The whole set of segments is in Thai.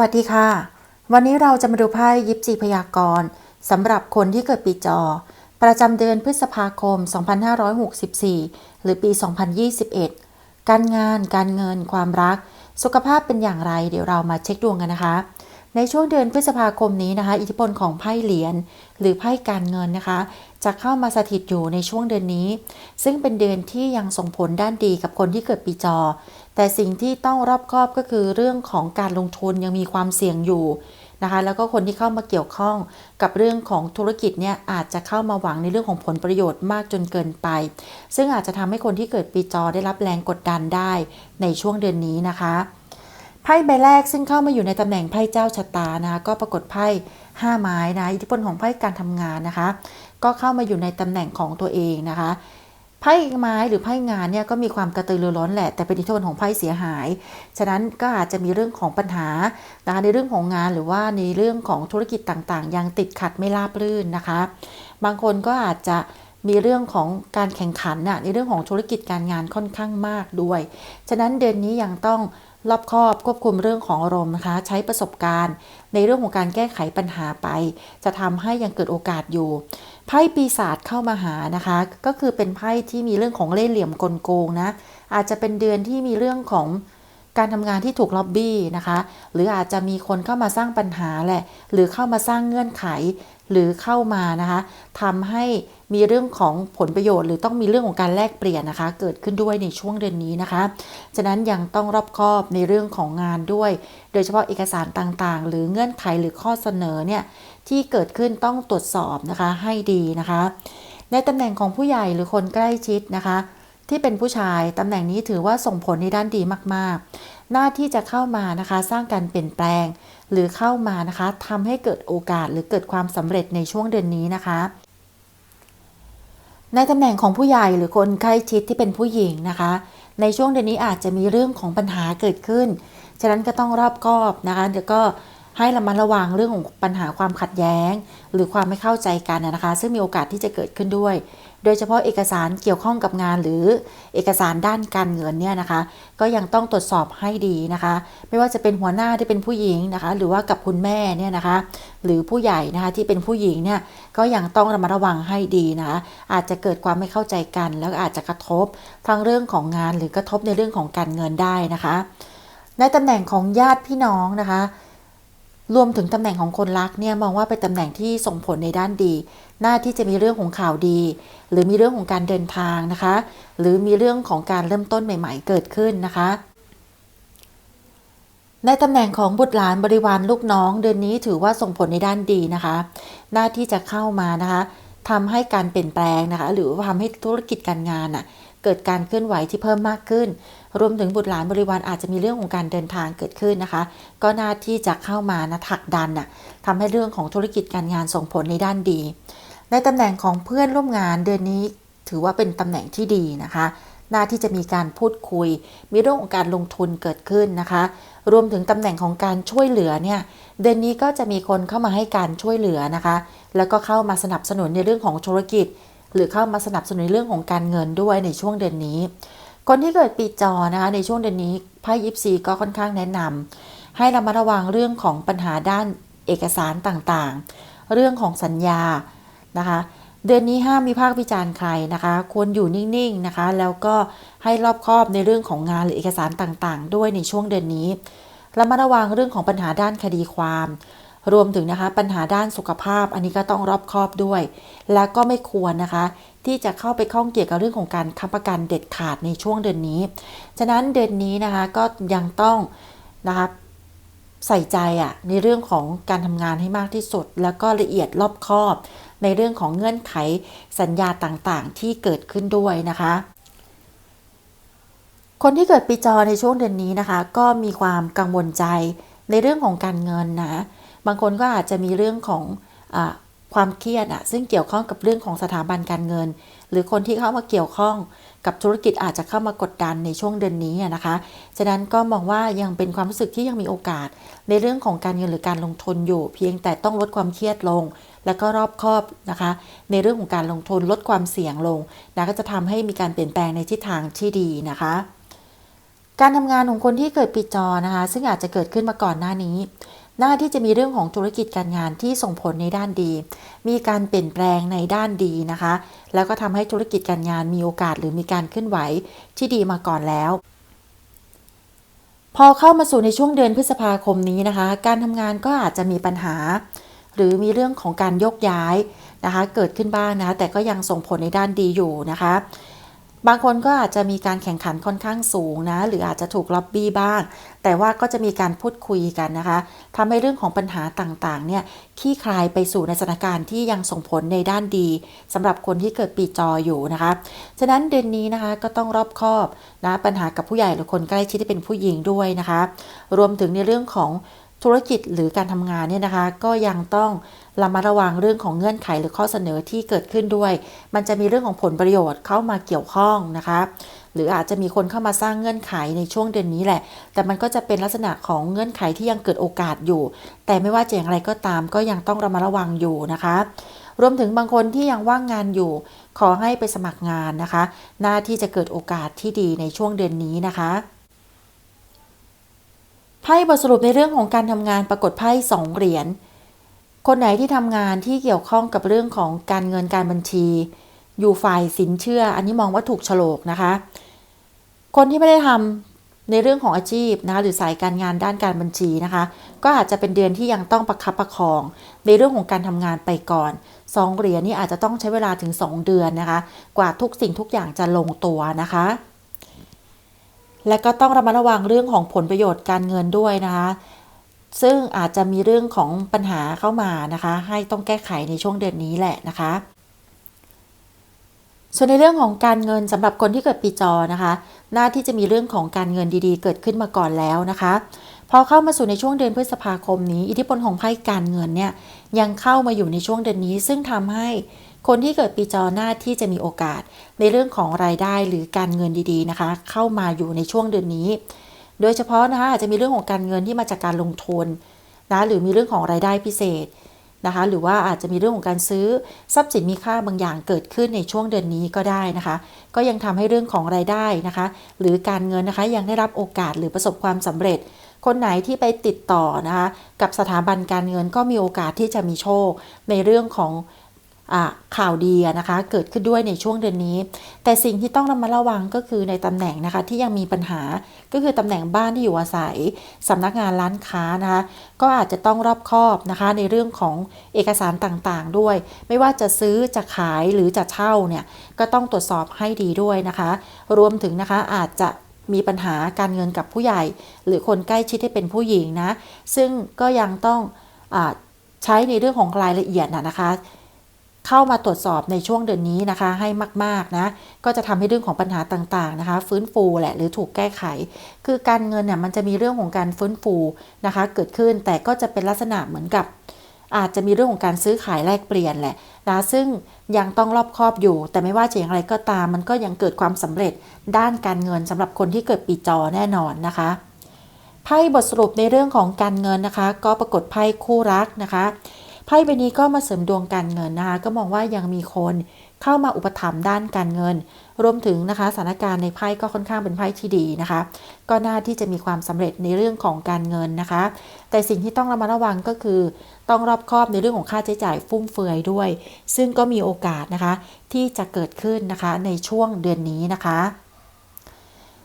วัสดีค่ะ วันนี้เราจะมาดูไพ่ยิปซีพยากรณ์สำหรับคนที่เกิดปีจอ ประจำเดือนพฤษภาคม 2564 หรือปี 2021 การงาน การเงิน ความรัก สุขภาพเป็นอย่างไร เดี๋ยวเรามาเช็คดวงกันนะคะ ในช่วงเดือนพฤษภาคมนี้นะคะ อิทธิพลของไพ่เหรียญหรือไพ่การเงินนะคะ จะเข้ามาสถิตอยู่ในช่วงเดือนนี้ ซึ่งเป็นเดือนที่ยังส่งผลด้านดีกับคนที่เกิดปีจอ แต่สิ่งที่ต้องรอบคอบก็คือเรื่องของการลงทุนยังมีความเสี่ยงอยู่นะคะแล้วก็คนที่เข้ามาเกี่ยวข้องกับเรื่องของธุรกิจเนี่ยอาจจะเข้ามาหวังในเรื่องของผลประโยชน์มากจนเกินไป ซึ่งอาจจะทำให้คนที่เกิดปีจอได้รับแรงกดดันได้ในช่วงเดือนนี้นะคะไพ่ใบแรกซึ่งเข้ามาอยู่ในตำแหน่งไพ่เจ้าชะตานะคะก็ปรากฏไพ่ห้าไม้นะอิทธิพลของไพ่การทำงานนะคะ ก็เข้ามาอยู่ในตำแหน่งของตัวเองนะคะ ไพ่ไม้หรือไพ่งานเนี่ยก็มีความกระตือรือร้นแหละ แต่เป็นอิทธิพลของไพ่เสียหาย ฉะนั้นก็อาจจะมีเรื่องของปัญหาในเรื่องของงานหรือว่าในเรื่องของธุรกิจต่างๆ ยังติดขัดไม่ราบรื่นนะคะ บางคนก็อาจจะมีเรื่องของการแข่งขันน่ะในเรื่องของธุรกิจการงานค่อนข้างมากด้วย ฉะนั้นเดือนนี้ยังต้องรอบคอบควบคุมเรื่องของอารมณ์นะคะ ใช้ประสบการณ์ ในเรื่องของการแก้ไขปัญหาไป จะทำให้ยังเกิดโอกาสอยู่ ไพ่ปีศาจเข้ามาหานะคะ ก็คือเป็นไพ่ที่มีเรื่องของเล่ห์เหลี่ยมกลโกงนะอาจจะเป็นเดือนที่มีเรื่องของการทำงานที่ถูกล็อบบี้นะคะ หรืออาจจะมีคนเข้ามาสร้างปัญหาแหละ หรือเข้ามาสร้างเงื่อนไข หรือเข้ามานะคะทำให้มีเรื่องของผลประโยชน์ หรือต้องมีเรื่องของการแลกเปลี่ยนนะคะ เกิดขึ้นด้วยในช่วงเดือนนี้นะคะ ฉะนั้นยังต้องรอบคอบในเรื่องของงานด้วย โดยเฉพาะเอกสารต่างๆ หรือเงื่อนไขหรือข้อเสนอเนี่ย ที่เกิดขึ้นต้องตรวจสอบนะคะให้ดีนะคะ ในตำแหน่งของผู้ใหญ่หรือคนใกล้ชิดนะคะ ที่เป็นผู้ชายตำแหน่งนี้ถือว่าส่งผลในด้านดีมาก ๆ หน้าที่จะเข้ามานะคะสร้างการเปลี่ยนแปลง หรือเข้ามานะคะทำให้เกิดโอกาสหรือเกิดความสำเร็จในช่วงเดือนนี้นะคะในตำแหน่งของผู้ใหญ่หรือคนใกล้ชิดที่เป็นผู้หญิงนะคะ ในช่วงเดือนนี้อาจจะมีเรื่องของปัญหาเกิดขึ้น ฉะนั้นก็ต้องรอบคอบนะคะเดี๋ยวก็ ให้ระมัดระวังเรื่องของปัญหาความขัดแย้ง หรือความไม่เข้าใจกันนะคะ ซึ่งมีโอกาสที่จะเกิดขึ้นด้วย โดยเฉพาะเอกสารเกี่ยวข้องกับงานหรือเอกสารด้านการเงินเนี่ยนะคะ ก็ยังต้องตรวจสอบให้ดีนะคะ ไม่ว่าจะเป็นหัวหน้าที่เป็นผู้หญิงนะคะ หรือว่ากับคุณแม่เนี่ยนะคะ หรือผู้ใหญ่นะคะที่เป็นผู้หญิงเนี่ยก็ยังต้องระมัดระวังให้ดีนะคะอาจจะเกิดความไม่เข้าใจกัน แล้วอาจจะกระทบทั้งเรื่องของงานหรือกระทบในเรื่องของการเงินได้นะคะในตำแหน่งของญาติพี่น้องนะคะ รวมถึงตำแหน่งของคนรักเนี่ยมองว่าเป็นตำแหน่งที่ส่งผลในด้านดี หน้าที่จะมีเรื่องของข่าวดี หรือมีเรื่องของการเดินทางนะคะ หรือมีเรื่องของการเริ่มต้นใหม่ ๆ เกิดขึ้นนะคะ ในตำแหน่งของบุตรหลานบริวารลูกน้อง เดือนนี้ถือว่าส่งผลในด้านดีนะคะ หน้าที่จะเข้ามานะคะทำให้การเปลี่ยนแปลงนะคะ หรือว่าทำให้ธุรกิจการงานน่ะ เกิดการเคลื่อนไหวที่เพิ่มมากขึ้น รวมถึงบุตรหลานบริวารอาจจะมีเรื่องของการเดินทางเกิดขึ้นนะคะ ก็หน้าที่จะเข้ามานะถักดันน่ะทำให้เรื่องของธุรกิจการงานส่งผลในด้านดี ในตำแหน่งของเพื่อนร่วมงานเดือนนี้ถือว่าเป็นตำแหน่งที่ดีนะคะหน้าที่จะมีการพูดคุย มีเรื่องของการลงทุนเกิดขึ้นนะคะ รวมถึงตำแหน่งของการช่วยเหลือเนี่ย เดือนนี้ก็จะมีคนเข้ามาให้การช่วยเหลือนะคะ แล้วก็เข้ามาสนับสนุนในเรื่องของธุรกิจ หรือเข้ามาสนับสนุนเรื่องของการเงินด้วยในช่วงเดือนนี้ คนที่เกิดปีจอนะคะในช่วงเดือนนี้ไพ่ยิปซีก็ค่อนข้างแนะนำให้ระมัดระวังเรื่องของปัญหาด้านเอกสารต่างๆ เรื่องของสัญญานะคะเดือนนี้ห้ามมีภาควิจารณ์ใครนะคะ ควรอยู่นิ่งๆนะคะ แล้วก็ให้รอบคอบในเรื่องของงานหรือเอกสารต่างๆ ด้วยในช่วงเดือนนี้ระมัดระวังเรื่องของปัญหาด้านคดีความ รวมถึงนะคะปัญหาด้านสุขภาพอันนี้ก็ต้องรอบคอบด้วย แล้วก็ไม่ควรนะคะ ที่จะเข้าไปข้องเกี่ยวกับเรื่องของการค้ำประกันเด็ดขาดในช่วงเดือนนี้ ฉะนั้นเดือนนี้นะคะก็ยังต้องนะคะใส่ใจอะในเรื่องของการทำงานให้มากที่สุด แล้วก็ละเอียดรอบคอบ ในเรื่องของเงื่อนไขสัญญาต่างๆ ที่เกิดขึ้นด้วยนะคะคนที่เกิดปีจอในช่วงเดือนนี้นะคะ ก็มีความกังวลใจในเรื่องของการเงินนะ บางคนก็อาจจะมีเรื่องของอความเครียดอะซึ่งเกี่ยวข้องกับเรื่องของสถาบันการเงิน หรือคนที่เข้ามาเกี่ยวข้องกับธุรกิจอาจจะเข้ามากดดันในช่วงเดือนนี้นะคะ ฉะนั้นก็มองว่ายังเป็นความรู้สึกที่ยังมีโอกาส ในเรื่องของการเงินหรือการลงทุนอยู่ เพียงแต่ต้องลดความเครียดลง แล้วก็รอบคอบนะคะ ในเรื่องของการลงทุนลดความเสี่ยงลงนะก็จะทำให้มีการเปลี่ยนแปลงในทิศทางที่ดีนะคะ การทำงานของคนที่เกิดปีจอนะคะ ซึ่งอาจจะเกิดขึ้นมาก่อนหน้านี้ หน้าที่จะมีเรื่องของธุรกิจการงานที่ส่งผลในด้านดี มีการเปลี่ยนแปลงในด้านดีนะคะ แล้วก็ทำให้ธุรกิจการงานมีโอกาสหรือมีการเคลื่อนไหวที่ดีมาก่อนแล้ว พอเข้ามาสู่ในช่วงเดือนพฤษภาคมนี้นะคะ การทำงานก็อาจจะมีปัญหา หรือมีเรื่องของการยกย้ายนะคะ เกิดขึ้นบ้างนะะแต่ก็ยังส่งผลในด้านดีอยู่นะคะ บางคนก็อาจจะมีการแข่งขันค่อนข้างสูงนะ หรืออาจจะถูกล็อบบี้บ้าง แต่ว่าก็จะมีการพูดคุยกันนะคะทำให้เรื่องของปัญหาต่างๆเนี่ยขี้คลายไปสู่ในสถานการณ์ที่ยังส่งผลในด้านดีสำหรับคนที่เกิดปีจออยู่นะคะ ฉะนั้นเดือนนี้นะคะก็ต้องรอบคอบนะปัญหากับผู้ใหญ่หรือคนใกล้ชิดที่เป็นผู้หญิงด้วยนะคะ รวมถึงในเรื่องของธุรกิจหรือการทำงานเนี่ยนะคะ ก็ยังต้อง ระมัดระวังเรื่องของเงื่อนไขหรือข้อเสนอที่เกิดขึ้นด้วย มันจะมีเรื่องของผลประโยชน์เข้ามาเกี่ยวข้องนะคะหรืออาจจะมีคนเข้ามาสร้างเงื่อนไขในช่วงเดือนนี้แหละ แต่มันก็จะเป็นลักษณะของเงื่อนไขที่ยังเกิดโอกาสอยู่ แต่ไม่ว่าจะอย่างไรก็ตามก็ยังต้องระมัดระวังอยู่นะคะ รวมถึงบางคนที่ยังว่างงานอยู่ ขอให้ไปสมัครงานนะคะ หน้าที่จะเกิดโอกาสที่ดีในช่วงเดือนนี้นะคะไพ่บทสรุปในเรื่องของการทำงานปรากฏไพ่สองเหรียญ คนไหนที่ทำงานที่เกี่ยวข้องกับเรื่องของการเงินการบัญชี อยู่ฝ่ายสินเชื่อ อันนี้มองว่าถูกฉลกนะคะ คนที่ไม่ได้ทำในเรื่องของอาชีพนะคะหรือสายการงานด้านการบัญชีนะคะ ก็อาจจะเป็นเดือนที่ยังต้องประคับประคอง ในเรื่องของการทำงานไปก่อนสองเหรียญนี่อาจจะต้องใช้เวลาถึง 2 เดือนนะคะ กว่าทุกสิ่งทุกอย่างจะลงตัวนะคะ และก็ต้องระมัดระวังเรื่องของผลประโยชน์การเงินด้วยนะคะ ซึ่งอาจจะมีเรื่องของปัญหาเข้ามานะคะ ให้ต้องแก้ไขในช่วงเดือนนี้แหละนะคะ ส่วนในเรื่องของการเงินสำหรับคนที่เกิดปีจอนะคะ หน้าที่จะมีเรื่องของการเงินดีๆ เกิดขึ้นมาก่อนแล้วนะคะพอเข้ามาสู่ในช่วงเดือนพฤษภาคมนี้ อิทธิพลของไพ่การเงินเนี่ยยังเข้ามาอยู่ในช่วงเดือนนี้ ซึ่งทำให้คนที่เกิดปีจอหน้าที่จะมีโอกาสในเรื่องของรายได้หรือการเงินดีๆนะคะ เข้ามาอยู่ในช่วงเดือนนี้ โดยเฉพาะนะคะอาจจะมีเรื่องของการเงินที่มาจากการลงทุนนะหรือมีเรื่องของรายได้พิเศษนะคะหรือว่าอาจจะมีเรื่องของการซื้อทรัพย์สินมีค่าบางอย่างเกิดขึ้นในช่วงเดือนนี้ก็ได้นะคะ ก็ยังทำให้เรื่องของรายได้นะคะ หรือการเงินนะคะยังได้รับโอกาสหรือประสบความสำเร็จ คนไหนที่ไปติดต่อนะคะกับสถาบันการเงินก็มีโอกาสที่จะมีโชคในเรื่องของ ข่าวดีนะคะเกิดขึ้นด้วยในช่วงเดือนนี้ แต่สิ่งที่ต้องระมัดระวังก็คือในตำแหน่งนะคะที่ยังมีปัญหาก็คือตำแหน่งบ้านที่อยู่อาศัยสำนักงานร้านค้านะคะก็อาจจะต้องรอบคอบนะคะในเรื่องของเอกสารต่างๆด้วย ไม่ว่าจะซื้อจะขายหรือจะเช่าเนี่ยก็ต้องตรวจสอบให้ดีด้วยนะคะ รวมถึงนะคะอาจจะมีปัญหาการเงินกับผู้ใหญ่ หรือคนใกล้ชิดที่เป็นผู้หญิงนะซึ่งก็ยังต้องอใช้ในเรื่องของรายละเอียดนะคะ เข้ามาตรวจสอบในช่วงเดือนนี้นะคะให้มากๆนะก็จะทำให้เรื่องของปัญหาต่างๆนะคะ ฟื้นฟูแหละหรือถูกแก้ไข คือการเงินเนี่ยมันจะมีเรื่องของการฟื้นฟูนะคะ เกิดขึ้นแต่ก็จะเป็นลักษณะเหมือนกับอาจจะมีเรื่องของการซื้อขายแลกเปลี่ยนแหละนะซึ่งยังต้องรอบครอบอยู่ แต่ไม่ว่าจะอย่างไรก็ตาม มันก็ยังเกิดความสำเร็จด้านการเงินสำหรับคนที่เกิดปีจอแน่นอนนะคะไพ่บทสรุปในเรื่องของการเงินนะคะ ก็ปรากฏไพ่คู่รักนะคะ ไพ่ใบนี้ก็มาเสริมดวงการเงินนะคะก็มองว่ายังมีคนเข้ามาอุปถัมภ์ด้านการเงิน รวมถึงนะคะสถานการณ์ในไพ่ก็ค่อนข้างเป็นไพ่ที่ดีนะคะ ก็น่าที่จะมีความสำเร็จในเรื่องของการเงินนะคะ แต่สิ่งที่ต้องระมัดระวังก็คือ ต้องรอบคอบในเรื่องของค่าใช้จ่ายฟุ่มเฟือยด้วย ซึ่งก็มีโอกาสนะคะที่จะเกิดขึ้นนะคะในช่วงเดือนนี้นะคะ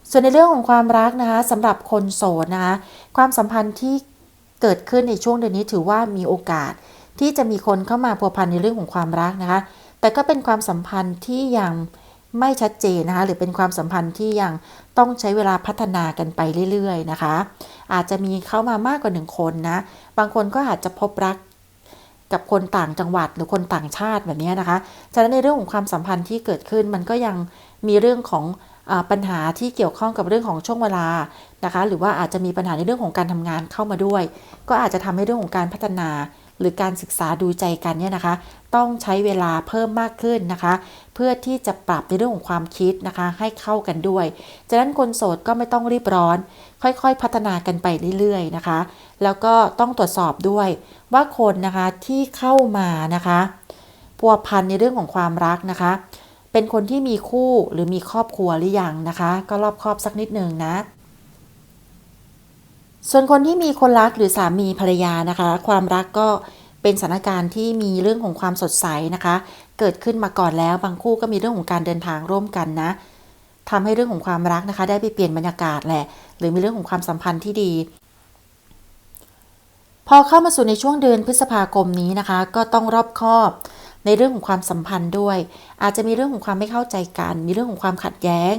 ส่วนในเรื่องของความรักนะคะสำหรับคนโสดนะคะความสัมพันธ์ที่เกิดขึ้นในช่วงเดือนนี้ถือว่ามีโอกาส ที่จะมีคนเข้ามาพัวพันในเรื่องของความรักนะคะ แต่ก็เป็นความสัมพันธ์ที่ยังไม่ชัดเจนนะคะ หรือเป็นความสัมพันธ์ที่ยังต้องใช้เวลาพัฒนากันไปเรื่อยๆนะคะ อาจจะมีเข้ามามากกว่าหนึ่งคนนะ บางคนก็อาจจะพบรักกับคนต่างจังหวัดหรือคนต่างชาติแบบนี้นะคะ ฉะนั้นในเรื่องของความสัมพันธ์ที่เกิดขึ้นมันก็ยังมีเรื่องของปัญหาที่เกี่ยวข้องกับเรื่องของช่วงเวลานะคะ หรือว่าอาจจะมีปัญหาในเรื่องของการทำงานเข้ามาด้วย ก็อาจจะทำให้เรื่องของการพัฒนา หรือการศึกษาดูใจกันเนี่ยนะคะ ต้องใช้เวลาเพิ่มมากขึ้นนะคะ เพื่อที่จะปรับในเรื่องของความคิดนะคะ ให้เข้ากันด้วยจากนั้นคนโสดก็ไม่ต้องรีบร้อน ค่อยๆ พัฒนากันไปเรื่อยๆนะคะ แล้วก็ต้องตรวจสอบด้วยว่าคนนะคะที่เข้ามานะคะพัวพันในเรื่องของความรักนะคะ เป็นคนที่มีคู่หรือมีครอบครัวหรือยังนะคะ ก็รอบครอบสักนิดหนึ่งนะ ส่วนคนที่มีคนรักหรือสามีภรรยานะคะ ความรักก็เป็นสถานการณ์ที่มีเรื่องของความสดใสนะคะ เกิดขึ้นมาก่อนแล้ว บางคู่ก็มีเรื่องของการเดินทางร่วมกันนะทำให้เรื่องของความรักนะคะ ได้ไปเปลี่ยนบรรยากาศแหละ หรือมีเรื่องของความสัมพันธ์ที่ดี พอเข้ามาสู่ในช่วงเดือนพฤษภาคมนี้นะคะ ก็ต้องรอบคอบในเรื่องของความสัมพันธ์ด้วย อาจจะมีเรื่องของความไม่เข้าใจกัน มีเรื่องของความขัดแย้ง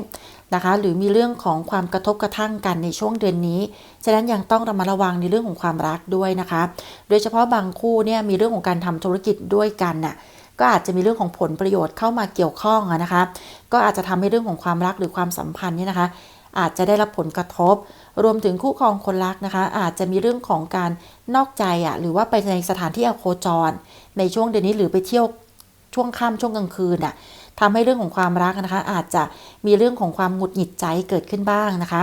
นะคะ หรือมีเรื่องของความกระทบกระทั่งกันในช่วงเดือนนี้ ฉะนั้นยังต้องระมัดระวังในเรื่องของความรักด้วยนะคะ โดยเฉพาะบางคู่เนี่ยมีเรื่องของการทำธุรกิจด้วยกันน่ะก็อาจจะมีเรื่องของผลประโยชน์เข้ามาเกี่ยวข้องนะคะ ก็อาจจะทำให้เรื่องของความรักหรือความสัมพันธ์เนี่ยนะคะ อาจจะได้รับผลกระทบ รวมถึงคู่ครองคนรักนะคะ อาจจะมีเรื่องของการนอกใจอะหรือว่าไปในสถานที่อโคจร ในช่วงเดือนนี้หรือไปเที่ยวช่วงค่ำช่วงกลางคืนอะ ทำให้เรื่องของความรักนะคะ อาจจะมีเรื่องของความหงุดหงิดใจเกิดขึ้นบ้างนะคะ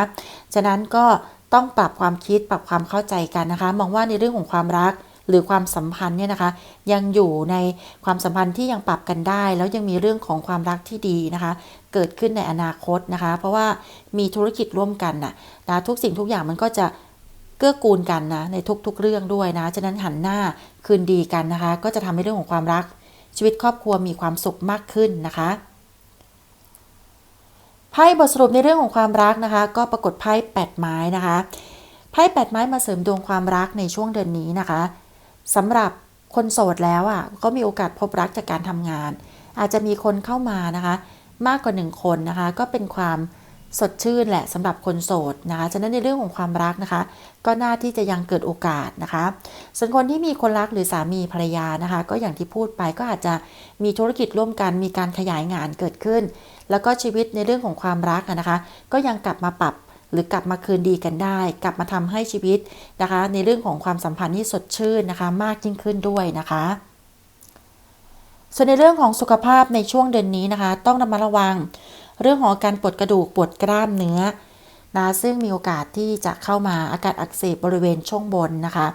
ฉะนั้นก็ต้องปรับความคิดปรับความเข้าใจกันนะคะ มองว่าในเรื่องของความรักหรือความสัมพันธ์เนี่ยนะคะ ยังอยู่ในความสัมพันธ์ที่ยังปรับกันได้ แล้วยังมีเรื่องของความรักที่ดีนะคะ เกิดขึ้นในอนาคตนะคะ เพราะว่ามีธุรกิจร่วมกันนะนะทุกสิ่งทุกอย่างมันก็จะเกื้อกูลกันนะในทุกๆเรื่องด้วยนะ ฉะนั้นหันหน้าคืนดีกันนะคะ ก็จะทำให้เรื่องของความรัก ชีวิตครอบครัวมีความสุขมากขึ้นนะคะไพ่บทสรุปในเรื่องของความรักนะคะ ก็ปรากฏไพ่แปดไม้นะคะไพ่แปดไม้มาเสริมดวงความรักในช่วงเดือนนี้นะคะสำหรับคนโสดแล้วอะก็มีโอกาสพบรักจากการทำงาน อาจจะมีคนเข้ามานะคะ มากกว่าหนึ่งคนนะคะ ก็เป็นความ สดชื่นแหละสำหรับคนโสดนะคะฉะนั้นในเรื่องของความรักนะคะ ก็น่าที่จะยังเกิดโอกาสนะคะ ส่วนคนที่มีคนรักหรือสามีภรรยานะคะ ก็อย่างที่พูดไปก็อาจจะมีธุรกิจร่วมกันมีการขยายงานเกิดขึ้น แล้วก็ชีวิตในเรื่องของความรักนะคะ ก็ยังกลับมาปรับหรือกลับมาคืนดีกันได้ กลับมาทำให้ชีวิตนะคะ ในเรื่องของความสัมพันธ์ที่สดชื่นนะคะ มากยิ่งขึ้นด้วยนะคะส่วนในเรื่องของสุขภาพในช่วงเดือนนี้นะคะ ต้องระมัดระวัง เรื่องของการปวดกระดูกปวดกล้ามเนื้อนะซึ่งมีโอกาสที่จะเข้ามาอาการอักเสบบริเวณช่วงบนนะคะ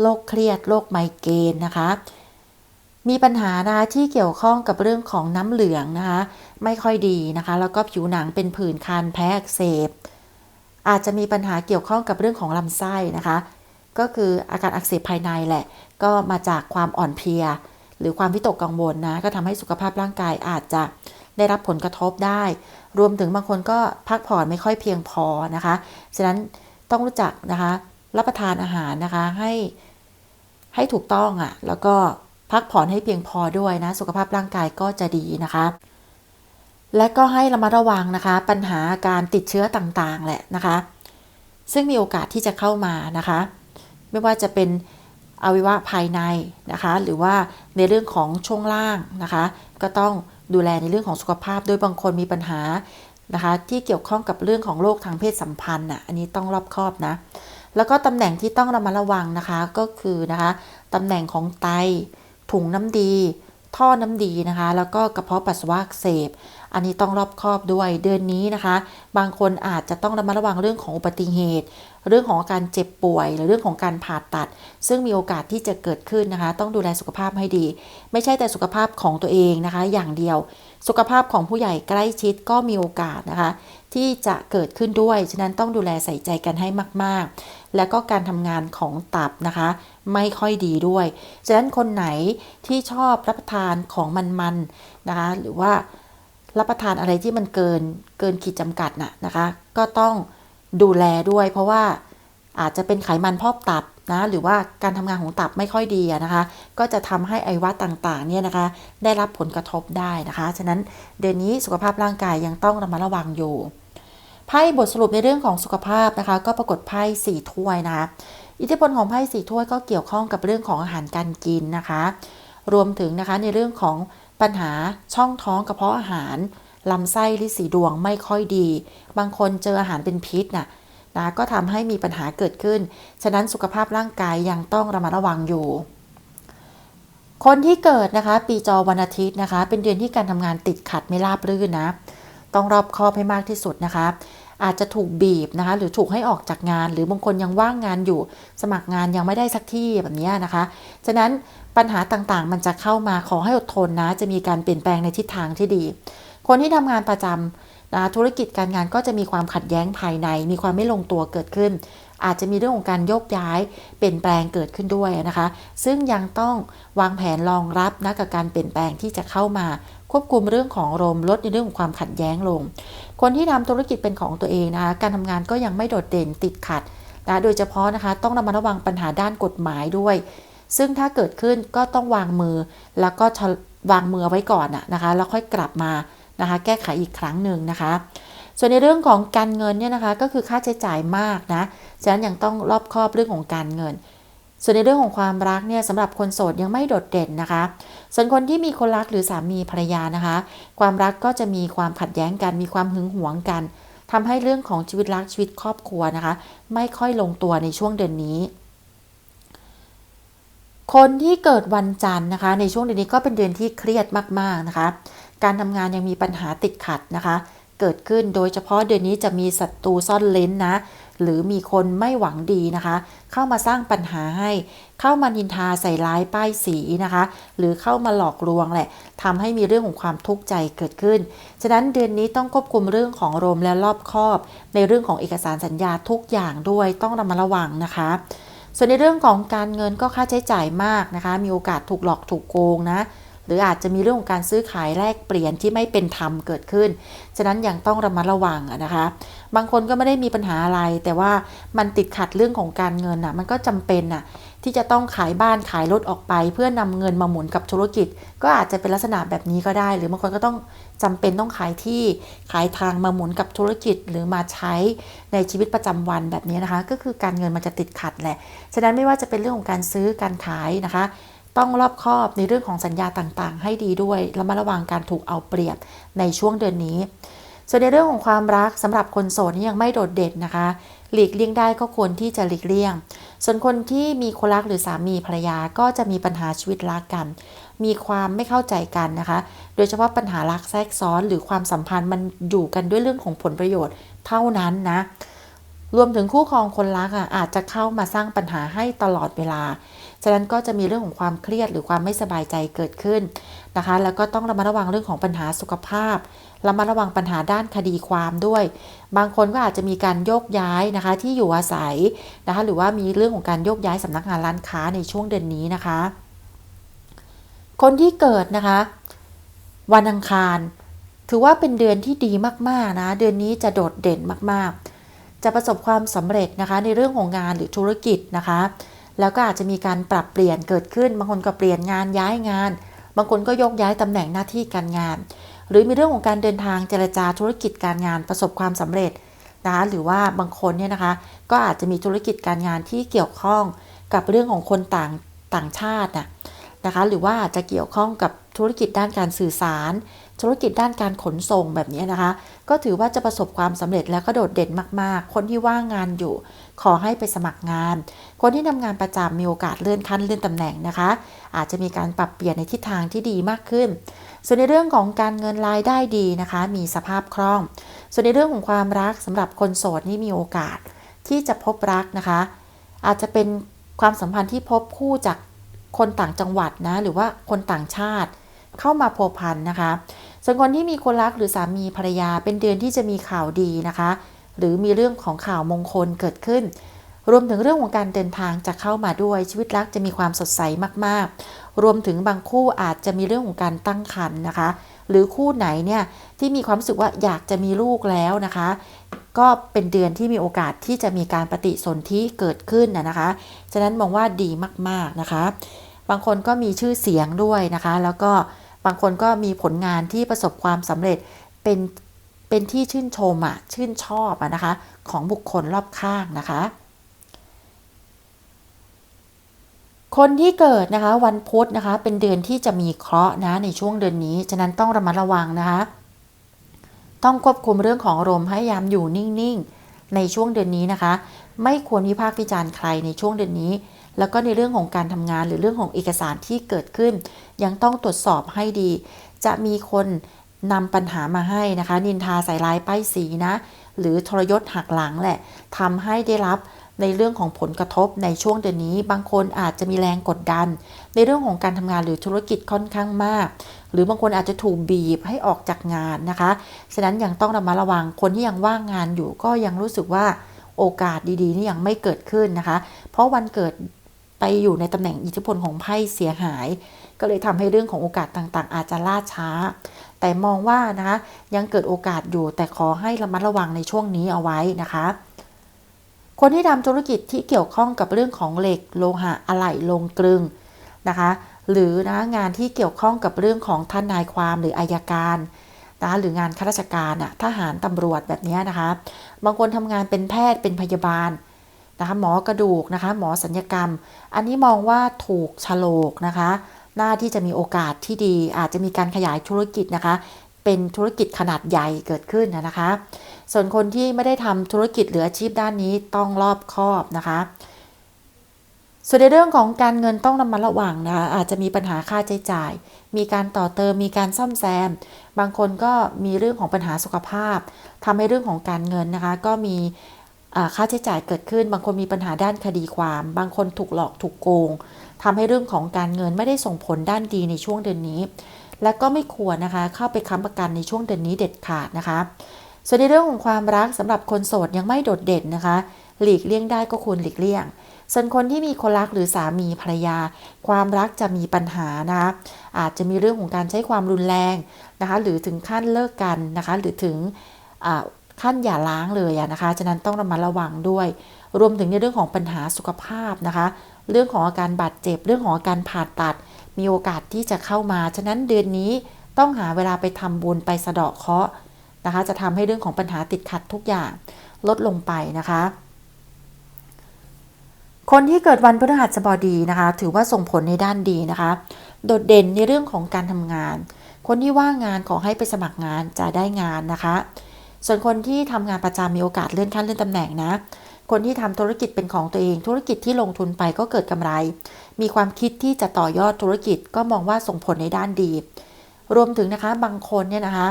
โรคเครียดโรคไมเกรนนะคะ มีปัญหานะคะที่เกี่ยวข้องกับเรื่องของน้ำเหลืองนะคะ ไม่ค่อยดีนะคะ แล้วก็ผิวหนังเป็นผื่นคันแพ้อักเสบ อาจจะมีปัญหาเกี่ยวข้องกับเรื่องของลำไส้นะคะ ก็คืออาการอักเสบภายในแหละ ก็มาจากความอ่อนเพลีย หรือความวิตกกังวลนะ ก็ทำให้สุขภาพร่างกายอาจจะ ได้รับผลกระทบได้ รวมถึงบางคนก็พักผ่อนไม่ค่อยเพียงพอนะคะฉะนั้นต้องรู้จักนะคะรับประทานอาหารนะคะให้ให้ถูกต้องอะ่ะแล้วก็พักผ่อนให้เพียงพอด้วยนะสุขภาพร่างกายก็จะดีนะคะ และก็ให้ระมัดระวังนะคะ ปัญหาการติดเชื้อต่างๆแหละนะคะ ซึ่งมีโอกาสที่จะเข้ามานะคะ ไม่ว่าจะเป็นอวัยวะภายในนะคะ หรือว่าในเรื่องของช่วงล่างนะคะ ก็ต้อง ดูแลในเรื่องของสุขภาพโดยบางคนมีปัญหานะคะที่เกี่ยวข้องกับเรื่องของโรคทางเพศสัมพันธ์อะอันนี้ต้องรอบคอบนะ แล้วก็ตำแหน่งที่ต้องระมัดระวังนะคะก็คือนะคะตำแหน่งของไตถุงน้ำดี ท่อน้ำดีนะคะ แล้วก็กระเพาะปัสสาวะอักเสบ อันนี้ต้องรอบคอบด้วยเดือนนี้นะคะ บางคนอาจจะต้องระมัดระวังเรื่องของอุบัติเหตุ เรื่องของการเจ็บป่วย หรือเรื่องของการผ่าตัด ซึ่งมีโอกาสที่จะเกิดขึ้นนะคะ ต้องดูแลสุขภาพให้ดี ไม่ใช่แต่สุขภาพของตัวเองนะคะ อย่างเดียว สุขภาพของผู้ใหญ่ใกล้ชิดก็มีโอกาสนะคะ ที่จะเกิดขึ้นด้วย ฉะนั้นต้องดูแลใส่ใจกันให้มาก ๆ แล้วก็การทำงานของตับนะคะ ไม่ค่อยดีด้วย ฉะนั้นคนไหนที่ชอบรับประทานของมันๆนะคะ หรือว่า รับประทานอะไรที่มันเกินเกินขีดจำกัดน่ะนะคะ ก็ต้องดูแลด้วย เพราะว่าอาจจะเป็นไขมันพอกตับนะหรือว่าการทำงานของตับไม่ค่อยดีนะคะ ก็จะทำให้ไอวัดต่างๆเนี่ยนะคะ ได้รับผลกระทบได้นะคะ ฉะนั้นเดือนนี้สุขภาพร่างกายยังต้องระมัดระวังอยู่ไพ่บทสรุปในเรื่องของสุขภาพนะคะ ก็ปรากฏไพ่สี่ถ้วยนะคะอิทธิพลของไพ่สี่ถ้วยก็เกี่ยวข้องกับเรื่องของอาหารการกินนะคะ รวมถึงนะคะในเรื่องของ ปัญหาช่องท้องกระเพาะอาหารลำไส้ลิสีดวงไม่ค่อยดี บางคนเจออาหารเป็นพิษน่ะนะก็ทำให้มีปัญหาเกิดขึ้น ฉะนั้นสุขภาพร่างกายยังต้องระมัดระวังอยู่ คนที่เกิดนะคะ ปีจอวันอาทิตย์นะคะ เป็นเดือนที่การทำงานติดขัดไม่ราบรื่นนะ ต้องรอบคอบให้มากที่สุดนะคะ อาจจะถูกบีบนะคะ หรือถูกให้ออกจากงาน หรือบางคนยังว่างงานอยู่ สมัครงานยังไม่ได้สักที่แบบนี้นะคะ ฉะนั้นปัญหาต่างๆ มันจะเข้ามาขอให้อดทนนะ จะมีการเปลี่ยนแปลงในทิศทางที่ดี คนที่ทำงานประจำนะธุรกิจการงานก็จะมีความขัดแย้งภายใน มีความไม่ลงตัวเกิดขึ้น อาจจะมีเรื่องของการโยกย้ายเปลี่ยนแปลงเกิดขึ้นด้วยนะคะ ซึ่งยังต้องวางแผนรองรับนะกับการเปลี่ยนแปลงที่จะเข้ามาควบคุมเรื่องของลมลดในเรื่องของความขัดแย้งลง คนที่ทำธุรกิจเป็นของตัวเองนะคะการทำงานก็ยังไม่โดดเด่นติดขัดนะโดยเฉพาะนะคะต้องระมัดระวังปัญหาด้านกฎหมายด้วย ซึ่งถ้าเกิดขึ้นก็ต้องวางมือ แล้วก็วางมือไว้ก่อนนะคะแล้วค่อยกลับมานะคะแก้ไขอีกครั้งหนึ่งนะคะ ส่วนในเรื่องของการเงินเนี่ยนะคะก็คือค่าใช้จ่ายมากนะฉะนั้นยังต้องรอบคอบเรื่องของการเงิน ส่วนในเรื่องของความรักเนี่ยสำหรับคนโสดยังไม่โดดเด่นนะคะ ส่วนคนที่มีคนรักหรือสามีภรรยานะคะ ความรักก็จะมีความขัดแย้งกัน มีความหึงหวงกันทำให้เรื่องของชีวิตรักชีวิตครอบครัวนะคะ ไม่ค่อยลงตัวในช่วงเดือนนี้ คนที่เกิดวันจันทร์นะคะ ในช่วงเดือนนี้ก็เป็นเดือนที่เครียดมากๆนะคะ การทำงานยังมีปัญหาติดขัดนะคะ เกิดขึ้นโดยเฉพาะเดือนนี้จะมีศัตรูซ่อนเลนนะ หรือมีคนไม่หวังดีนะคะ เข้ามาสร้างปัญหาให้ เข้ามานินทาใส่ร้ายป้ายสีนะคะ หรือเข้ามาหลอกลวงแหละทำให้มีเรื่องของความทุกข์ใจเกิดขึ้น ฉะนั้นเดือนนี้ต้องควบคุมเรื่องของโรมและรอบคอบ ในเรื่องของเอกสารสัญญาทุกอย่างด้วยต้องระมัดระวังนะคะส่วนในเรื่องของการเงินก็ค่าใช้จ่ายมากนะคะ มีโอกาสถูกหลอกถูกโกงนะ หรืออาจจะมีเรื่องของการซื้อขายแลกเปลี่ยนที่ไม่เป็นธรรมเกิดขึ้น ฉะนั้นยังต้องระมัดระวังนะคะ บางคนก็ไม่ได้มีปัญหาอะไร แต่ว่ามันติดขัดเรื่องของการเงินอะมันก็จำเป็นอะที่จะต้องขายบ้านขายรถออกไป เพื่อนำเงินมาหมุนกับธุรกิจ ก็อาจจะเป็นลักษณะแบบนี้ก็ได้ หรือบางคนก็ต้องจำเป็นต้องขายที่ขายทางมาหมุนกับธุรกิจ หรือมาใช้ในชีวิตประจำวันแบบนี้นะคะ ก็คือการเงินมันจะติดขัดแหละ ฉะนั้นไม่ว่าจะเป็นเรื่องของการซื้อการขายนะคะ ต้องรอบคอบในเรื่องของสัญญาต่างๆ ให้ดีด้วยระมัดระวังการถูกเอาเปรียบในช่วงเดือนนี้ ส่วนในเรื่องของความรักสำหรับคนโสดนี่ยังไม่โดดเด่นนะคะ หลีกเลี่ยงได้ก็ควรที่จะหลีกเลี่ยง ส่วนคนที่มีคนรักหรือสามีภรรยาก็จะมีปัญหาชีวิตรักกัน มีความไม่เข้าใจกันนะคะ โดยเฉพาะปัญหารักแทรกซ้อนหรือความสัมพันธ์มันอยู่กันด้วยเรื่องของผลประโยชน์เท่านั้นนะรวมถึงคู่ครองคนรักอะอาจจะเข้ามาสร้างปัญหาให้ตลอดเวลา ฉะนั้นก็จะมีเรื่องของความเครียดหรือความไม่สบายใจเกิดขึ้นนะคะ แล้วก็ต้องระมัดระวังเรื่องของปัญหาสุขภาพระมัดระวังปัญหาด้านคดีความด้วย บางคนก็อาจจะมีการโยกย้ายนะคะ ที่อยู่อาศัยนะคะ หรือว่ามีเรื่องของการโยกย้ายสำนักงานร้านค้าในช่วงเดือนนี้นะคะ คนที่เกิดนะคะ วันอังคาร ถือว่าเป็นเดือนที่ดีมากๆนะ เดือนนี้จะโดดเด่นมากๆ จะประสบความสำเร็จนะคะ ในเรื่องของงานหรือธุรกิจนะคะ แล้วก็อาจจะมีการปรับเปลี่ยนเกิดขึ้น บางคนก็เปลี่ยนงานย้ายงาน บางคนก็ยกย้ายตำแหน่งหน้าที่การงาน หรือมีเรื่องของการเดินทางเจรจาธุรกิจการงานประสบความสำเร็จนะคะหรือว่าบางคนเนี่ยนะคะ ก็อาจจะมีธุรกิจการงานที่เกี่ยวข้องกับเรื่องของคนต่างต่างชาตินะนะคะหรือว่าอาจจะเกี่ยวข้องกับธุรกิจด้านการสื่อสาร ธุรกิจด้านการขนส่งแบบนี้นะคะ ก็ถือว่าจะประสบความสำเร็จแล้วก็โดดเด่นมาก ๆ คนที่ว่างงานอยู่ ขอให้ไปสมัครงาน คนที่ทำงานประจำมีโอกาสเลื่อนขั้นเลื่อนตำแหน่งนะคะ อาจจะมีการปรับเปลี่ยนในทิศทางที่ดีมากขึ้น ส่วนในเรื่องของการเงินรายได้ดีนะคะ มีสภาพคล่อง ส่วนในเรื่องของความรักสำหรับคนโสดนี่มีโอกาสที่จะพบรักนะคะ อาจจะเป็นความสัมพันธ์ที่พบคู่จากคนต่างจังหวัดนะ หรือว่าคนต่างชาติเข้ามาโพพันนะคะ ส่วนคนที่มีคนรักหรือสามีภรรยาเป็นเดือนที่จะมีข่าวดีนะคะ หรือมีเรื่องของข่าวมงคลเกิดขึ้น รวมถึงเรื่องของการเดินทางจะเข้ามาด้วยชีวิตรักจะมีความสดใสมากๆ รวมถึงบางคู่อาจจะมีเรื่องของการตั้งครรภ์นะคะ หรือคู่ไหนเนี่ยที่มีความรู้สึกว่าอยากจะมีลูกแล้วนะคะ ก็เป็นเดือนที่มีโอกาสที่จะมีการปฏิสนธิเกิดขึ้นนะคะ ฉะนั้นมองว่าดีมากๆนะคะ บางคนก็มีชื่อเสียงด้วยนะคะ แล้วก็บางคนก็มีผลงานที่ประสบความสำเร็จเป็น เป็นที่ชื่นชมอะชื่นชอบอะนะคะ ของบุคคลรอบข้างนะคะ คนที่เกิดนะคะวันพุธนะคะ เป็นเดือนที่จะมีเคราะห์นะในช่วงเดือนนี้ ฉะนั้นต้องระมัดระวังนะคะ ต้องควบคุมเรื่องของอารมณ์ให้ยามอยู่นิ่งๆ ในช่วงเดือนนี้นะคะ ไม่ควรวิพากษ์วิจารณ์ใครในช่วงเดือนนี้แล้วก็ในเรื่องของการทำงานหรือเรื่องของเอกสารที่เกิดขึ้น ยังต้องตรวจสอบให้ดี จะมีคน นำปัญหามาให้นะคะ นินทาใส่ร้ายป้ายสีนะ หรือทรยศหักหลังแหละทำให้ได้รับในเรื่องของผลกระทบในช่วงเดือนนี้ บางคนอาจจะมีแรงกดดัน ในเรื่องของการทำงานหรือธุรกิจค่อนข้างมาก หรือบางคนอาจจะถูกบีบให้ออกจากงานนะคะฉะนั้นยังต้องระมัดระวังคนที่ยังว่างงานอยู่ก็ยังรู้สึกว่าโอกาสดีๆนี่ยังไม่เกิดขึ้นนะคะ เพราะวันเกิดไปอยู่ในตำแหน่งอิทธิพลของไพ่เสียหาย ก็เลยทำให้เรื่องของโอกาสต่างๆ อาจจะล่าช้า แต่มองว่านะคะยังเกิดโอกาสอยู่แต่ขอให้ระมัดระวังในช่วงนี้เอาไว้นะคะ คนที่ทำธุรกิจที่เกี่ยวข้องกับเรื่องของเหล็ก โลหะอะไหล่ลงกลึงนะคะ หรือนะงานที่เกี่ยวข้องกับเรื่องของทนายความหรืออายการนะคะหรืองานข้าราชการอะทหารตำรวจแบบนี้นะคะ บางคนทำงานเป็นแพทย์เป็นพยาบาลนะคะหมอกระดูกนะคะ หมอสัญญกรรม อันนี้มองว่าถูกฉลกนะคะ หน้าที่จะมีโอกาสที่ดี อาจจะมีการขยายธุรกิจนะคะ เป็นธุรกิจขนาดใหญ่เกิดขึ้นนะคะ ส่วนคนที่ไม่ได้ทำธุรกิจหรืออาชีพด้านนี้ต้องรอบคอบนะคะส่วนในเรื่องของการเงินต้องระมัดระวังนะคะอาจจะมีปัญหาค่าใช้จ่าย มีการต่อเติมมีการซ่อมแซม บางคนก็มีเรื่องของปัญหาสุขภาพทำให้เรื่องของการเงินนะคะ ก็มีค่าใช้จ่ายเกิดขึ้น บางคนมีปัญหาด้านคดีความ บางคนถูกหลอกถูกโกง ทำให้เรื่องของการเงินไม่ได้ส่งผลด้านดีในช่วงเดือนนี้ และก็ไม่ควรนะคะเข้าไปค้ำประกันในช่วงเดือนนี้เด็ดขาดนะคะ ส่วนในเรื่องของความรักสำหรับคนโสดยังไม่โดดเด่นนะคะ หลีกเลี่ยงได้ก็ควรหลีกเลี่ยง ส่วนคนที่มีคนรักหรือสามีภรรยา ความรักจะมีปัญหานะคะอาจจะมีเรื่องของการใช้ความรุนแรงนะคะ หรือถึงขั้นเลิกกันนะคะ หรือถึงขั้นอย่าล้างเลยนะคะ ฉะนั้นต้องระมัดระวังด้วย รวมถึงในเรื่องของปัญหาสุขภาพนะคะ เรื่องของอาการบาดเจ็บ เรื่องของอาการผ่าตัด มีโอกาสที่จะเข้ามา ฉะนั้นเดือนนี้ต้องหาเวลาไปทำบุญไปสะเดาะเคราะห์นะคะ จะทำให้เรื่องของปัญหาติดขัดทุกอย่างลดลงไปนะคะ คนที่เกิดวันพฤหัสบดีนะคะ ถือว่าส่งผลในด้านดีนะคะ โดดเด่นในเรื่องของการทำงาน คนที่ว่างงานขอให้ไปสมัครงานจะได้งานนะคะ ส่วนคนที่ทำงานประจำมีโอกาสเลื่อนขั้นเลื่อนตำแหน่งนะ คนที่ทำธุรกิจเป็นของตัวเอง ธุรกิจที่ลงทุนไปก็เกิดกำไร มีความคิดที่จะต่อยอดธุรกิจก็มองว่าส่งผลในด้านดี รวมถึงนะคะบางคนเนี่ยนะคะ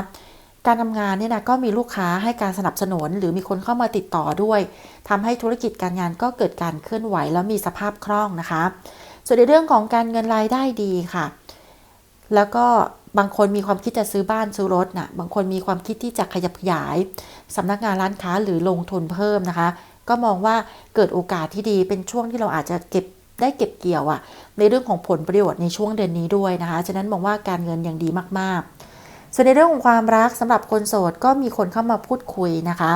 การทำงานเนี่ยนะก็มีลูกค้าให้การสนับสนุน หรือมีคนเข้ามาติดต่อด้วยทำให้ธุรกิจการงานก็เกิดการเคลื่อนไหวแล้วมีสภาพคล่องนะคะ ส่วนในเรื่องของการเงินรายได้ดีค่ะ แล้วก็บางคนมีความคิดจะซื้อบ้านซื้อรถนะ่ะ บางคนมีความคิดที่จะขยับขยายสำนักงานร้านค้าหรือลงทุนเพิ่มนะคะ ก็มองว่าเกิดโอกาสที่ดีเป็นช่วงที่เราอาจจะเก็บได้เก็บเกี่ยวอะ่ะในเรื่องของผลประโยชน์ในช่วงเดือนนี้ด้วยนะคะ ฉะนั้นมองว่าการเงินยังดีมากๆส่วนในเรื่องของความรักสำหรับคนโสดก็มีคนเข้ามาพูดคุยนะคะ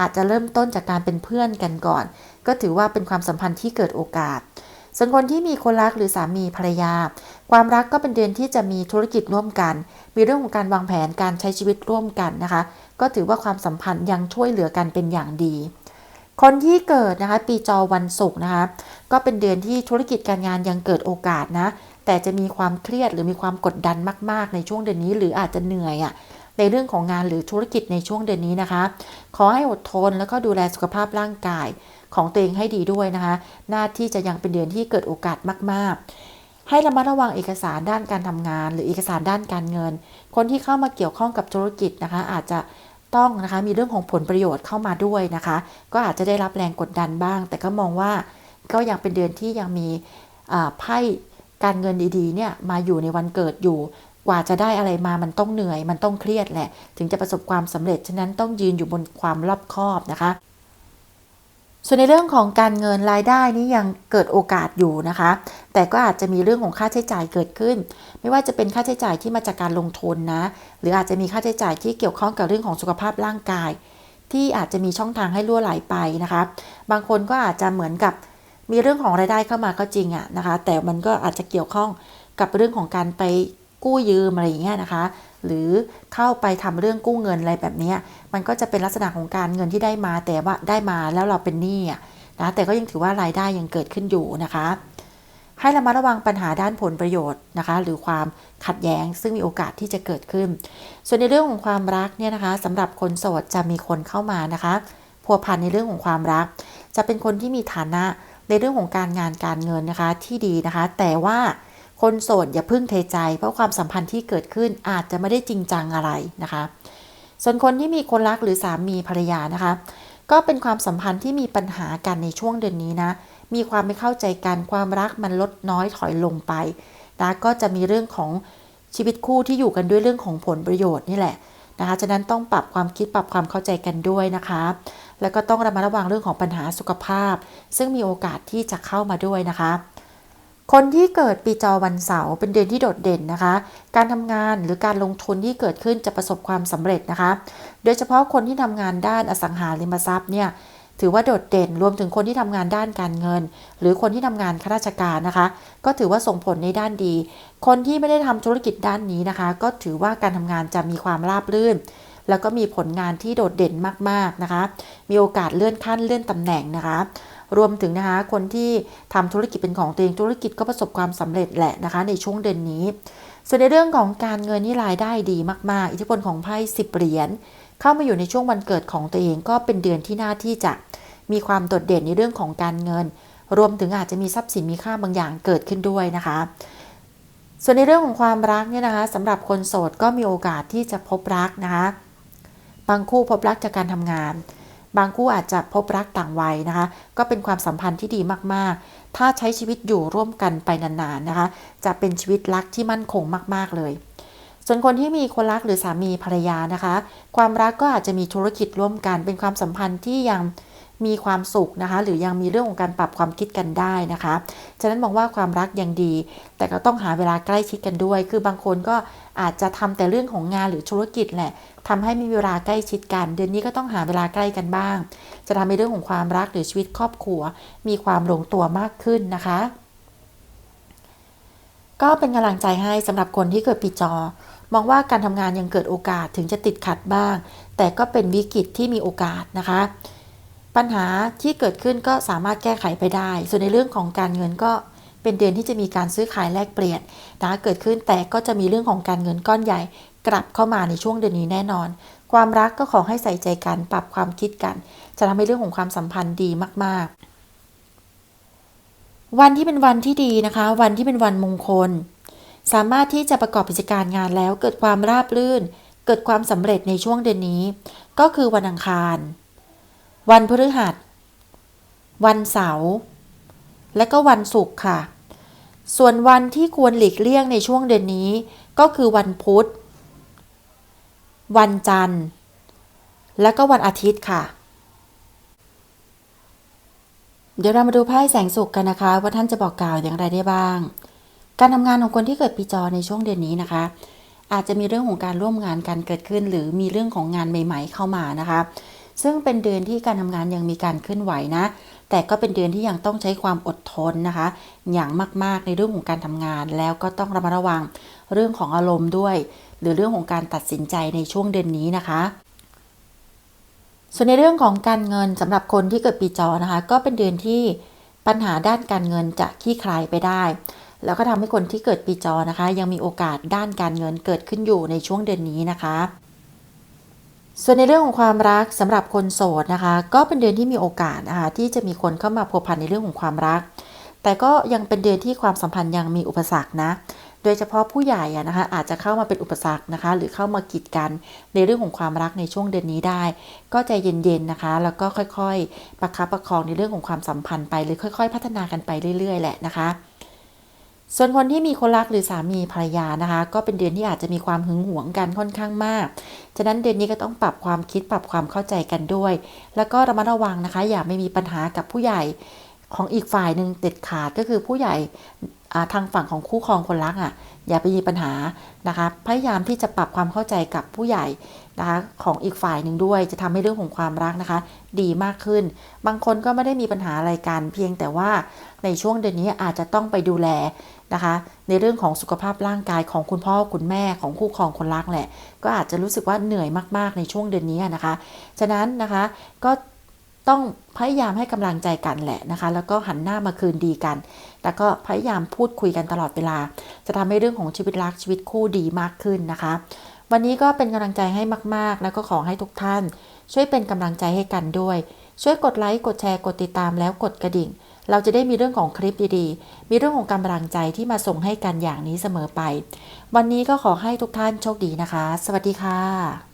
อาจจะเริ่มต้นจากการเป็นเพื่อนกันก่อน ก็ถือว่าเป็นความสัมพันธ์ที่เกิดโอกาส ส่วนคนที่มีคนรักหรือสามีภรรยา ความรักก็เป็นเดือนที่จะมีธุรกิจร่วมกัน มีเรื่องของการวางแผนการใช้ชีวิตร่วมกันนะคะ ก็ถือว่าความสัมพันธ์ยังช่วยเหลือกันเป็นอย่างดี คนที่เกิดนะคะปีจอวันศุกร์นะคะก็เป็นเดือนที่ธุรกิจการงานยังเกิดโอกาสนะแต่จะมีความเครียดหรือมีความกดดันมาก ๆ ในช่วงเดือนนี้ หรืออาจจะเหนื่อยอะ่ะในเรื่องของงานหรือธุรกิจในช่วงเดือนนี้นะคะ ขอให้อดทนแล้วก็ดูแลสุขภาพร่างกายของตัวเองให้ดีด้วยนะคะ หน้าที่จะยังเป็นเดือนที่เกิดโอกาสมาก ๆ ให้ระมัดระวังเอกสารด้านการทำงาน หรือเอกสารด้านการเงิน คนที่เข้ามาเกี่ยวข้องกับธุรกิจนะคะ อาจจะ ต้องนะคะมีเรื่องของผลประโยชน์เข้ามาด้วยนะคะ ก็อาจจะได้รับแรงกดดันบ้าง แต่ก็มองว่าก็ยังเป็นเดือนที่ยังมีไพ่การเงินดีๆเนี่ยมาอยู่ในวันเกิดอยู่ กว่าจะได้อะไรมามันต้องเหนื่อย มันต้องเครียดแหละ ถึงจะประสบความสำเร็จ ฉะนั้นต้องยืนอยู่บนความรอบคอบนะคะ ส่วนในเรื่องของการเงินรายได้นี้ยังเกิดโอกาสอยู่นะคะ แต่ก็อาจจะมีเรื่องของค่าใช้จ่ายเกิดขึ้น ไม่ว่าจะเป็นค่าใช้จ่ายที่มาจากการลงทุนนะ หรืออาจจะมีค่าใช้จ่ายที่เกี่ยวข้องกับเรื่องของสุขภาพร่างกาย ที่อาจจะมีช่องทางให้ล่วไหลไปนะคะ บางคนก็อาจจะเหมือนกับมีเรื่องของรายได้เข้ามาก็จริงอะนะคะ แต่มันก็อาจจะเกี่ยวข้องกับเรื่องของการไปกู้ยืมอะไรอย่างเงี้ยนะคะ หรือเข้าไปทำเรื่องกู้เงินอะไรแบบนี้ มันก็จะเป็นลักษณะของการเงินที่ได้มา แต่ว่าได้มาแล้วเราเป็นหนี้นะแต่ก็ยังถือว่ารายได้ยังเกิดขึ้นอยู่นะคะ ให้ระมัดระวังปัญหาด้านผลประโยชน์นะคะ หรือความขัดแย้งซึ่งมีโอกาสที่จะเกิดขึ้น ส่วนในเรื่องของความรักเนี่ยนะคะสำหรับคนโสดจะมีคนเข้ามานะคะพัวพันในเรื่องของความรัก จะเป็นคนที่มีฐานะในเรื่องของการงานการเงินนะคะที่ดีนะคะ แต่ว่า คนโสดอย่าพึ่งเทใจ เพราะความสัมพันธ์ที่เกิดขึ้นอาจจะไม่ได้จริงจังอะไรนะคะ ส่วนคนที่มีคนรักหรือสามีภรรยานะคะ ก็เป็นความสัมพันธ์ที่มีปัญหากันในช่วงเดือนนี้นะ มีความไม่เข้าใจกันความรักมันลดน้อยถอยลงไปนะก็จะมีเรื่องของชีวิตคู่ที่อยู่กันด้วยเรื่องของผลประโยชน์นี่แหละนะคะฉะนั้นต้องปรับความคิดปรับความเข้าใจกันด้วยนะคะ แล้วก็ต้องระมัดระวังเรื่องของปัญหาสุขภาพ ซึ่งมีโอกาสที่จะเข้ามาด้วยนะคะ คนที่เกิดปีจอวันเสาร์เป็นเดือนที่โดดเด่นนะคะ การทำงานหรือการลงทุนที่เกิดขึ้นจะประสบความสำเร็จนะคะ โดยเฉพาะคนที่ทำงานด้านอสังหาริมทรัพย์เนี่ยถือว่าโดดเด่นรวมถึงคนที่ทำงานด้านการเงิน หรือคนที่ทำงานข้าราชการนะคะ ก็ถือว่าส่งผลในด้านดี คนที่ไม่ได้ทำธุรกิจด้านนี้นะคะ ก็ถือว่าการทำงานจะมีความราบรื่น แล้วก็มีผลงานที่โดดเด่นมากๆนะคะ มีโอกาสเลื่อนขั้นเลื่อนตำแหน่งนะคะ รวมถึงนะคะคนที่ทำธุรกิจเป็นของตัวเองธุรกิจก็ประสบความสำเร็จแหละนะคะ ในช่วงเดือนนี้ ส่วนในเรื่องของการเงินนี่รายได้ดีมาก ๆ อิทธิพลของไพ่สิบเหรียญเข้ามาอยู่ในช่วงวันเกิดของตัวเองก็เป็นเดือนที่น่าที่จะมีความโดดเด่นในเรื่องของการเงิน รวมถึงอาจจะมีทรัพย์สินมีค่าบางอย่างเกิดขึ้นด้วยนะคะ ส่วนในเรื่องของความรักเนี่ยนะคะสำหรับคนโสดก็มีโอกาสที่จะพบรักนะคะบางคู่พบรักจากการทำงาน บางคู่อาจจะพบรักต่างวัยนะคะ ก็เป็นความสัมพันธ์ที่ดีมากๆ ถ้าใช้ชีวิตอยู่ร่วมกันไปนานๆนะคะ จะเป็นชีวิตรักที่มั่นคงมากๆเลย ส่วนคนที่มีคนรักหรือสามีภรรยานะคะ ความรักก็อาจจะมีธุรกิจร่วมกัน เป็นความสัมพันธ์ที่ยัง มีความสุขนะคะ หรือยังมีเรื่องของการปรับความคิดกันได้นะคะ ฉะนั้นมองว่าความรักยังดี แต่ก็ต้องหาเวลาใกล้ชิดกันด้วย คือบางคนก็อาจจะทำแต่เรื่องของงานหรือธุรกิจแหละทำให้มีเวลาใกล้ชิดกัน เดือนนี้ก็ต้องหาเวลาใกล้กันบ้าง จะทำให้เรื่องของความรักหรือชีวิตครอบครัว มีความลงตัวมากขึ้นนะคะ ก็เป็นกำลังใจให้สำหรับคนที่เกิดปีจอ มองว่าการทำงานยังเกิดโอกาสถึงจะติดขัดบ้าง แต่ก็เป็นวิกฤตที่มีโอกาสนะคะ ปัญหาที่เกิดขึ้นก็สามารถแก้ไขไปได้ ส่วนในเรื่องของการเงินก็เป็นเดือนที่จะมีการซื้อขายแลกเปลี่ยนนะเกิดขึ้นแต่ก็จะมีเรื่องของการเงินก้อนใหญ่กลับเข้ามาในช่วงเดือนนี้แน่นอน ความรักก็ขอให้ใส่ใจกันปรับความคิดกัน จะทำให้เรื่องของความสัมพันธ์ดีมาก ๆ วันที่เป็นวันที่ดีนะคะ วันที่เป็นวันมงคล สามารถที่จะประกอบกิจการงานแล้วเกิดความราบรื่น เกิดความสำเร็จในช่วงเดือนนี้ ก็คือวันอังคาร วันพฤหัส วันเสาร์และก็วันศุกร์ค่ะ ส่วนวันที่ควรหลีกเลี่ยงในช่วงเดือนนี้ ก็คือวันพุธ วันจันทร์ และก็วันอาทิตย์ค่ะ เดี๋ยวเรามาดูไพ่แสงสุขกันนะคะ ว่าท่านจะบอกกล่าวอย่างไรได้บ้าง การทำงานของคนที่เกิดปีจอในช่วงเดือนนี้นะคะ อาจจะมีเรื่องของการร่วมงานกันเกิดขึ้น หรือมีเรื่องของงานใหม่ ๆ เข้ามานะคะ ซึ่งเป็นเดือนที่การทำงานยังมีการเคลื่อนไหวนะ แต่ก็เป็นเดือนที่ยังต้องใช้ความอดทนนะคะ อย่างมากๆในเรื่องของการทำงาน แล้วก็ต้องระมัดระวังเรื่องของอารมณ์ด้วย หรือเรื่องของการตัดสินใจในช่วงเดือนนี้นะคะส่วนในเรื่องของการเงินสำหรับคนที่เกิดปีจอนะคะ ก็เป็นเดือนที่ปัญหาด้านการเงินจะคลี่คลายไปได้ แล้วก็ทำให้คนที่เกิดปีจอนะคะ ยังมีโอกาสด้านการเงินเกิดขึ้นอยู่ในช่วงเดือนนี้นะคะ ส่วนในเรื่องของความรักสำหรับคนโสดนะคะ ก็เป็นเดือนที่มีโอกาสนะคะที่จะมีคนเข้ามาพัวพันในเรื่องของความรัก แต่ก็ยังเป็นเดือนที่ความสัมพันธ์ยังมีอุปสรรคนะโดยเฉพาะผู้ใหญ่นะคะอาจจะเข้ามาเป็นอุปสรรคนะคะ หรือเข้ามากีดกันในเรื่องของความรักในช่วงเดือนนี้ได้ ก็ใจเย็นๆนะคะ แล้วก็ค่อยๆ ประคับประคองในเรื่องของความสัมพันธ์ไปหรือค่อย ๆ พัฒนากันไปเรื่อย ๆ แหละนะคะ ส่วนคนที่มีคนรักหรือสามีภรรยานะคะ ก็เป็นเดือนที่อาจจะมีความหึงหวงกันค่อนข้างมาก ฉะนั้นเดือนนี้ก็ต้องปรับความคิดปรับความเข้าใจกันด้วย แล้วก็ระมัดระวังนะคะ อย่าไม่มีปัญหากับผู้ใหญ่ของอีกฝ่ายหนึ่งเด็ดขาดก็คือผู้ใหญ่ทางฝั่งของคู่ครองคนรักอะอย่าไปมีปัญหานะคะพยายามที่จะปรับความเข้าใจกับผู้ใหญ่นะคะของอีกฝ่ายหนึ่งด้วย จะทำให้เรื่องของความรักนะคะ ดีมากขึ้น บางคนก็ไม่ได้มีปัญหาอะไรกันเพียงแต่ว่าในช่วงเดือนนี้อาจจะต้องไปดูแล นะคะ ในเรื่องของสุขภาพร่างกายของคุณพ่อคุณแม่ของคู่ครองคนรักแหละ ก็อาจจะรู้สึกว่าเหนื่อยมาก ๆ ในช่วงเดือนนี้นะคะ ฉะนั้นนะคะก็ต้องพยายามให้กำลังใจกันแหละนะคะ แล้วก็หันหน้ามาคืนดีกัน แล้วก็พยายามพูดคุยกันตลอดเวลา จะทำให้เรื่องของชีวิตรักชีวิตคู่ดีมากขึ้นนะคะ วันนี้ก็เป็นกำลังใจให้มาก ๆ แล้วก็ขอให้ทุกท่าน ช่วยเป็นกำลังใจให้กันด้วย ช่วยกดไลค์กดแชร์กดติดตามแล้วกดกระดิ่ง เราจะได้มีเรื่องของคลิปดีๆ มีเรื่องของกำลังใจที่มาส่งให้กันอย่างนี้เสมอไป วันนี้ก็ขอให้ทุกท่านโชคดีนะคะ สวัสดีค่ะ